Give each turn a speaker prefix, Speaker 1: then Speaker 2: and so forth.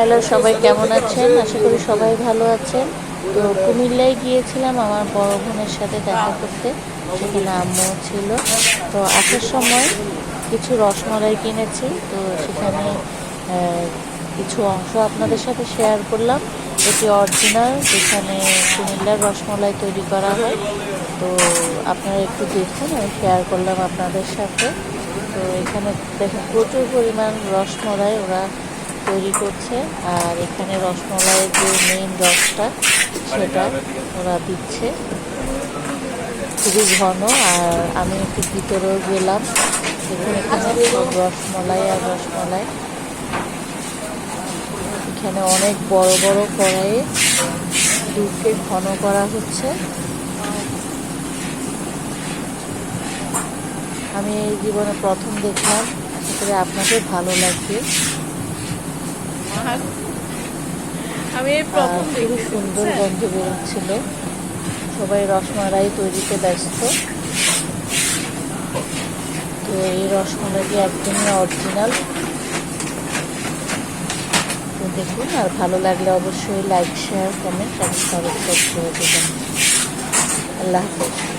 Speaker 1: Hello সবাই, কেমন আছেন? আশা করি সবাই ভালো আছেন। তো কুমিল্লায় গিয়েছিলাম আমার বড় বোনের সাথে দেখা করতে, সেখানে আম্মু ছিল। তো আসার সময় কিছু রসমালাই কিনেছি, তো সেখানে কিছু অংশ আপনাদের সাথে শেয়ার করলাম। এটি অরিজিনাল যেখানে কুমিল্লার রসমালাই তৈরি করা হয়। তো আপনারা একটু দেখুন, আমি শেয়ার করলাম আপনাদের সাথে। তো এখানে দেখুন প্রচুর পরিমাণ রসমলাই ওরা তৈরি করছে। আর এখানে রসমলাইয়ের যে মেইন রসটা, সেটা ওরা দিচ্ছে। খুবই ঘন, আর আমি একটু ভিতরেও গেলাম। দেখুন, এখানে রসমলাই আর রসমলাই। এখানে অনেক বড় বড় কড়াইয়ে দুধকে ঘন করা হচ্ছে। আমি এই জীবনে প্রথম দেখলাম। আপনাদের ভালো লাগবে।
Speaker 2: আমি প্রথম
Speaker 1: খুবই সুন্দর গন্ধ বেরোচ্ছিল। সবাই রসমালাই তৈরিতে ব্যস্ত। তো এই রসমালাইটি একদমই অরিজিনাল তো দেখুন আর ভালো লাগলে অবশ্যই লাইক শেয়ার কমেন্ট এবং সাবস্ক্রাইব করে দেবেন আল্লাহ হাফেজ।